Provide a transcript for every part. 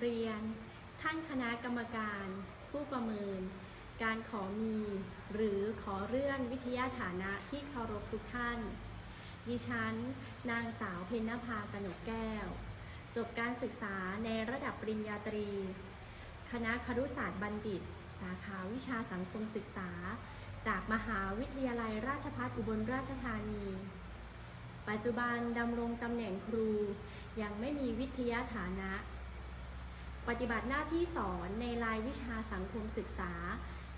เรียน ท่านคณะกรรมการ ผู้ประเมิน การขอมี หรือขอเลื่อนวิทยาฐานะที่เคารพทุกท่าน ดิฉัน นางสาวเพ็ญนภากนกแก้ว จบการศึกษาในระดับปริญญาตรี คณะครุศาสตร์บัณฑิต สาขาวิชาสังคมศึกษา จากมหาวิทยาลัยราชภัฏอุบลราชธานีปัจจุบันดำรงตำแหน่งครู ยังไม่มีวิทยาฐานะ ปฏิบัติหน้าที่สอนในรายวิชาสังคมศึกษา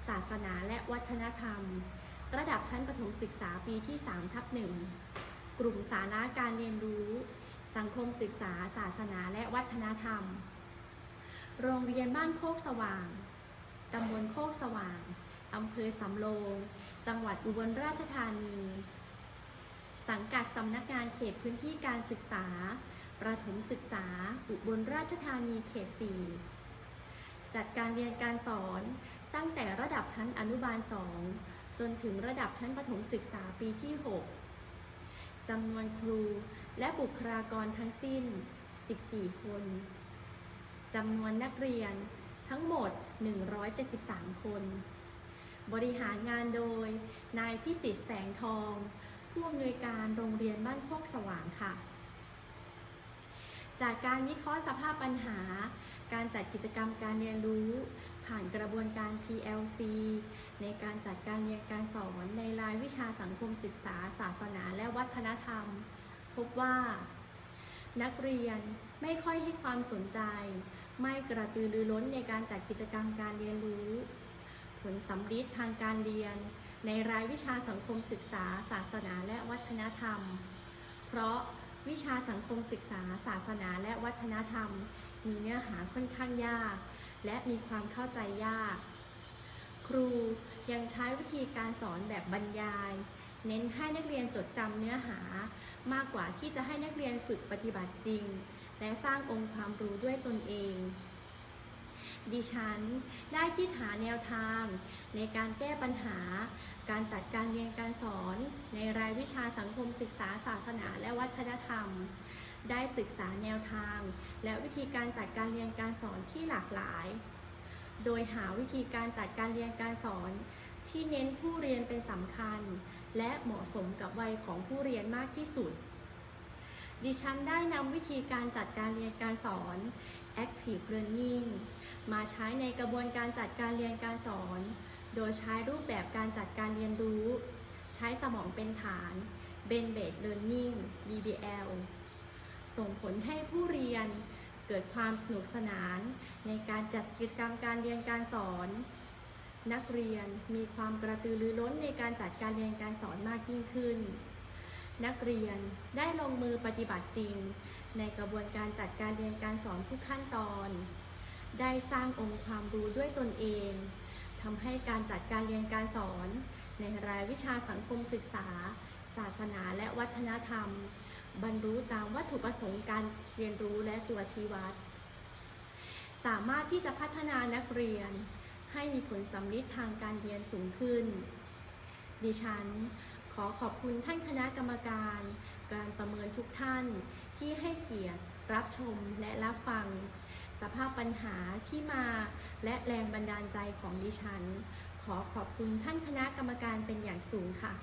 ศาสนาและวัฒนธรรม ระดับชั้นประถมศึกษาปีที่3ทับหนึ่งกลุ่มสาระการเรียนรู้ สังคมศึกษา ศาสนาและวัฒนธรรม โรงเรียนบ้านโคกสว่างตำบลโคกสว่างอำเภอสำโรง จังหวัดอุบลราชธานี สังกัดสำนักงานเขตพื้นที่การศึกษา ประถมศึกษาอุบลราชธานีเขต 4 จัดการเรียนการสอนตั้งแต่ระดับชั้นอนุบาล 2 จนถึงระดับชั้นประถมศึกษาปีที่ 6 จำนวนครูและบุคลากรทั้งสิ้น 14 คน จำนวนนักเรียนทั้งหมด 173 คน บริหารงานโดย นายพิสิทธิ์แสงทอง ผู้อำนวยการโรงเรียนบ้านโคกสว่างค่ะ จากการวิเคราะห์สภาพปัญหา การจัดกิจกรรมการเรียนรู้ ผ่านกระบวนการ PLC ในการจัดการเรียนการสอนในรายวิชาสังคมศึกษา ศาสนา และวัฒนธรรม พบว่า นักเรียนไม่ค่อยให้ความสนใจ ไม่กระตือรือร้นในการจัดกิจกรรมการเรียนรู้ ผลสำลิดทางการเรียน ในรายวิชาสังคมศึกษา ศาสนา และวัฒนธรรม เพราะ วิชาสังคมศึกษา ศาสนาและวัฒนธรรม มีเนื้อหาค่อนข้างยาก และมีความเข้าใจยาก ครูยังใช้วิธีการสอนแบบบรรยาย เน้นให้นักเรียนจดจำเนื้อหา มากกว่าที่จะให้นักเรียนฝึกปฏิบัติจริง และสร้างองค์ความรู้ด้วยตนเอง ดิฉันได้คิดหาแนวทาง ในการแก้ปัญหา การจัดการเรียนการสอน ในรายวิชาสังคมศึกษาศาสนาและวัฒนธรรม ได้ศึกษาแนวทาง และวิธีการจัดการเรียนการสอนที่หลากหลาย โดยหาวิธีการจัดการเรียนการสอนที่เน้นผู้เรียนเป็นสำคัญ และเหมาะสมกับวัยของผู้เรียนมากที่สุด ดิฉันได้นำวิธีการจัดการเรียนการสอน Active Learning มาใช้ในกระบวนการจัดการเรียนการสอน โดยใช้รูปแบบการจัดการเรียนรู้ ใช้สมองเป็นฐาน b e n b a s e Learning BBL ส่งผลให้ผู้เรียนเกิดความสนุกสนานในการจัดกิจกรรมการเรียนการสอน นักเรียนมีความกระตือรือร้นในการจัดการเรียนการสอนมากยิ่งขึ้น นักเรียนได้ลงมือปฏิบัติจริง ในกระบวนการจัดการเรียนการสอนทุกขั้นตอน ได้สร้างองค์ความรู้ด้วยตนเองทำให้การจัดการเรียนการสอน ในรายวิชาสังคมศึกษา ศาสนาและวัฒนธรรม บรรลุตามวัตถุประสงค์การเรียนรู้และตัวชี้วัด สามารถที่จะพัฒนานักเรียน ให้มีผลสำลิดทางการเรียนสูงขึ้น ดิฉัน ขอขอบคุณท่านคณะกรรมการ การประเมินทุกท่านที่ให้เกียรติรับชมและรับฟัง สภาพปัญหาที่มาและแรงบันดาลใจของดิฉัน ขอขอบคุณท่านคณะกรรมการเป็นอย่างสูงค่ะ